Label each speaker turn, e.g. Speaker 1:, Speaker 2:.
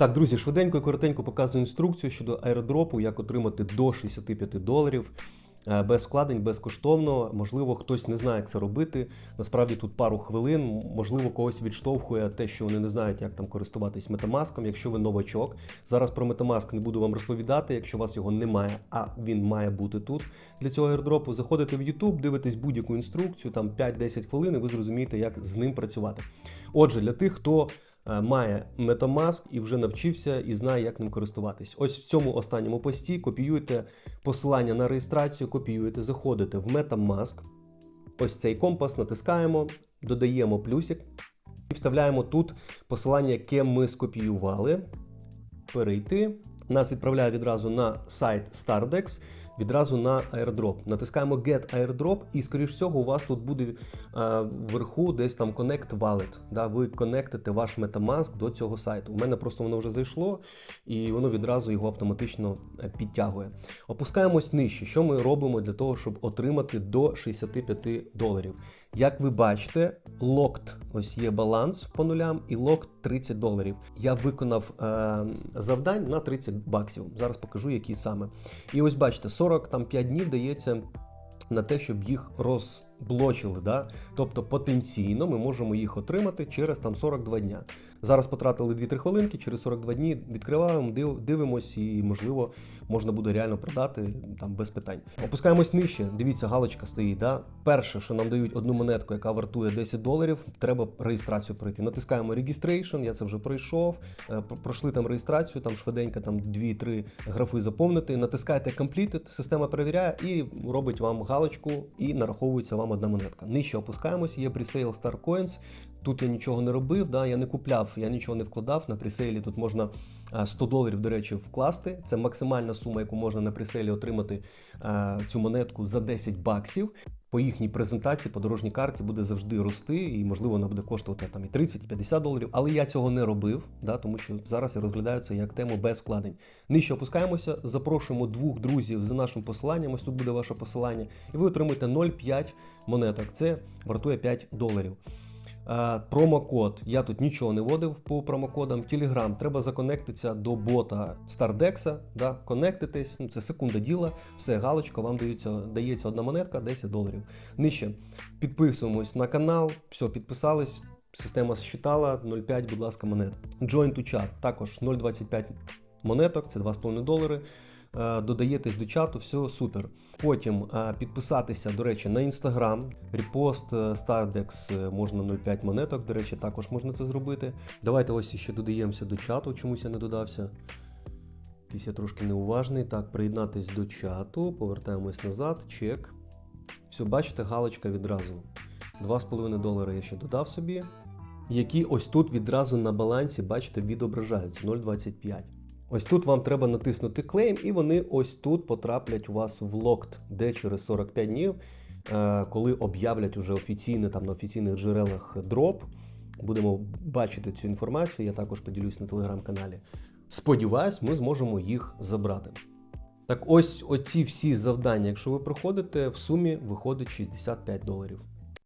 Speaker 1: Так, друзі, швиденько і коротенько показую інструкцію щодо аеродропу, як отримати до 65 доларів. е, Без вкладень, безкоштовно. Можливо, хтось не знає, як це робити. Насправді тут пару хвилин. Можливо, когось відштовхує те, що вони не знають, як там користуватись метамаском. Якщо ви новачок, зараз про метамаск не буду вам розповідати. Якщо у вас його немає, а він має бути тут для цього аеродропу. Заходите в YouTube, дивитесь будь-яку інструкцію, там 5-10 хвилин, і ви зрозумієте, як з ним працювати. Отже, для тих, хто має Metamask і вже навчився і знає, як ним користуватись. Ось в цьому останньому пості копіюєте посилання на реєстрацію, копіюєте, заходите в Metamask. Ось цей компас натискаємо, додаємо плюсик і вставляємо тут посилання, яке ми скопіювали. Перейти. Нас відправляє відразу на сайт Stardex, відразу на airdrop. Натискаємо Get Airdrop, і, скоріш всього, у вас тут буде е, вверху десь там Connect Wallet. Да? Ви конектите ваш Metamask до цього сайту. У мене просто воно вже зайшло, і воно відразу його автоматично е, підтягує. Опускаємось нижче. Що ми робимо для того, щоб отримати до 65 доларів? Як ви бачите, locked, ось є баланс по нулям і locked 30 доларів. Я виконав е, завдань на 30 баксів. Зараз покажу, які саме. І ось бачите, 45 днів дається на те, щоб їх розблочили. Да? Тобто потенційно ми можемо їх отримати через там 42 дня. Зараз потратили 2-3 хвилинки, через 42 дні відкриваємо, див, дивимось, і можливо можна буде реально продати там без питань. Опускаємось нижче. Дивіться, галочка стоїть. Да? Перше, що нам дають одну монетку, яка вартує 10 доларів, треба реєстрацію пройти. Натискаємо Registration, я це вже пройшов. Е, Пройшли там реєстрацію, там швиденько там 2-3 графи заповнити. Натискаєте Completed, система перевіряє і робить вам галочку, і нараховується вам одна монетка. Нижче опускаємось, є Presale Star Coins. Тут я нічого не робив, да, я не купляв, я нічого не вкладав. На пресейлі тут можна 100 доларів, до речі, вкласти. Це максимальна сума, яку можна на пресейлі отримати а, цю монетку за 10 баксів. По їхній презентації по дорожній карті буде завжди рости, і можливо вона буде коштувати там і 30, і 50 доларів. Але я цього не робив, да, тому що зараз я розглядаю це як тему без вкладень. Нижче опускаємося, запрошуємо двох друзів за нашим посиланням. Ось тут буде ваше посилання, і ви отримуєте 0,5 монеток. Це вартує 5 доларів. Е, Промокод. Я тут нічого не вводив по промокодам. Телеграм. Треба законектитися до бота Stardex, да, конектитись. Ну, це секунда діла. Все, галочка, вам дається, дається одна монетка, 10 доларів. Нижче підписуємось на канал. Все, підписались. Система считала 0,5, будь ласка, монет. Join to chat. Також 0,25 монеток, це 2,5 долари. Е, Додаєтесь до чату, все супер. Потім е, підписатися, до речі, на інстаграм, репост е, Stardex можна 0,5 монеток. До речі, також можна це зробити. Давайте ось ще додаємося до чату, чомусь я не додався. Якийсь я трошки неуважний. Так, приєднатись до чату, повертаємось назад, чек. Все, бачите, галочка відразу. 2,5 долара я ще додав собі. Які ось тут відразу на балансі, бачите, відображаються 0,25. Ось тут вам треба натиснути клейм, і вони ось тут потраплять у вас в локт, де через 45 днів, е, коли об'являть уже офіційно там на офіційних джерелах дроп. Будемо бачити цю інформацію. Я також поділюсь на телеграм-каналі. Сподіваюсь, ми зможемо їх забрати. Так ось оці всі завдання, якщо ви проходите, в сумі виходить 65 доларів.